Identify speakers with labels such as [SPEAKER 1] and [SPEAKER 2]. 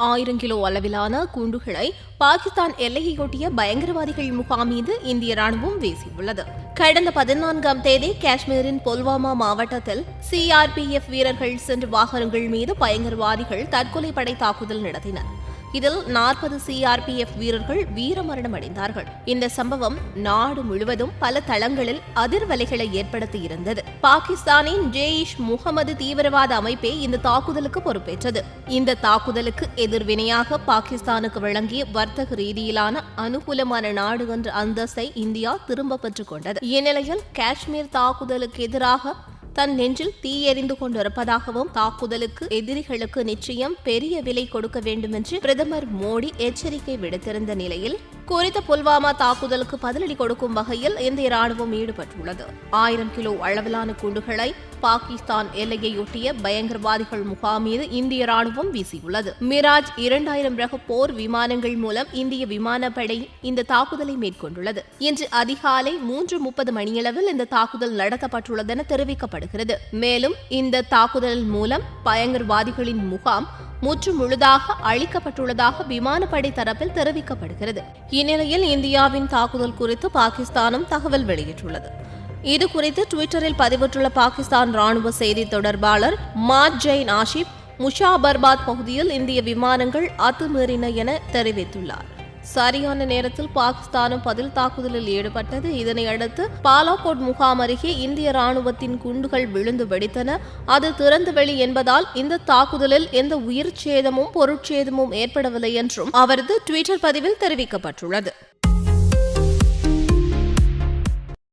[SPEAKER 1] ஆயிரம் கிலோ அளவிலான குண்டுகளை பாகிஸ்தான் எல்லையையொட்டிய பயங்கரவாதிகள் முகாம் மீது இந்திய ராணுவம் வீசியுள்ளது. கடந்த பதினான்காம் தேதி காஷ்மீரின் புல்வாமா மாவட்டத்தில் சிஆர்பிஎஃப் வீரர்கள் சென்ற வாகனங்கள் மீது பயங்கரவாதிகள் தற்கொலை படை தாக்குதல் நடத்தினர். இதில் நாற்பது சிஆர்பிஎஃப் வீரர்கள் வீரமரணம் அடைந்தார்கள். இந்த சம்பவம் நாடு முழுவதும் பல தளங்களில் அதிர்வலைகளை ஏற்படுத்தியிருந்தது பாகிஸ்தானின் ஜெயிஷ் முகமது தீவிரவாத அமைப்பே இந்த தாக்குதலுக்கு பொறுப்பேற்றது. இந்த தாக்குதலுக்கு எதிர்வினையாக பாகிஸ்தானுக்கு வழங்கிய வர்த்தக ரீதியிலான அனுகூலமான நாடு என்ற அந்தஸ்தை இந்தியா திரும்ப பெற்றுக் கொண்டது. இந்நிலையில் காஷ்மீர் தாக்குதலுக்கு எதிராக தன் நெஞ்சில் தீ எறிந்து கொண்டிருப்பதாகவும் தாக்குதலுக்கு எதிரிகளுக்கு நிச்சயம் பெரிய விலை கொடுக்க வேண்டும் என்று பிரதமர் மோடி எச்சரிக்கை விடுத்திருந்த நிலையில் குறித்த புல்வாமா தாக்குதலுக்கு பதிலடி கொடுக்கும் வகையில் இந்திய ராணுவம் ஈடுபட்டுள்ளது. ஆயிரம் கிலோ அளவிலான குண்டுகளை பாகிஸ்தான் எல்லையையொட்டிய பயங்கரவாதிகள் முகாம் மீது இந்திய ராணுவம் வீசியுள்ளது. மிராஜ் இரண்டாயிரம் ரக போர் விமானங்கள் மூலம் இந்திய விமானப்படை இந்த தாக்குதலை மேற்கொண்டுள்ளது. இன்று அதிகாலை மூன்று முப்பது மணியளவில் இந்த தாக்குதல் நடத்தப்பட்டுள்ளதென தெரிவிக்கப்படுகிறது. மேலும் இந்த தாக்குதல் மூலம் பயங்கரவாதிகளின் முகாம் முற்று முழுதாக அழிக்கப்பட்டுள்ளதாக விமானப்படை தரப்பில் தெரிவிக்கப்படுகிறது. இந்நிலையில் இந்தியாவின் தாக்குதல் குறித்து பாகிஸ்தானும் தகவல் வெளியிட்டுள்ளது. இது குறித்து டுவிட்டரில் பதிவிட்டுள்ள பாகிஸ்தான் ராணுவ செய்தி தொடர்பாளர் மாத் ஜெயின் ஆஷிப் முஷாபர்பாத் பகுதியில் இந்திய விமானங்கள் அத்துமீறின என தெரிவித்துள்ளார். சரியான நேரத்தில் பாகிஸ்தானும் பதில் தாக்குதலில் ஈடுபட்டது. இதனையடுத்து பாலாகோட் முகாம் அருகே இந்திய ராணுவத்தின் குண்டுகள் விழுந்து வெடித்தன. அது திறந்து வெளி என்பதால் இந்த தாக்குதலில் எந்த உயிர் சேதமும் பொருட்சேதமும் ஏற்படவில்லை என்றும் அவரது ட்விட்டர் பதிவில் தெரிவிக்கப்பட்டுள்ளது.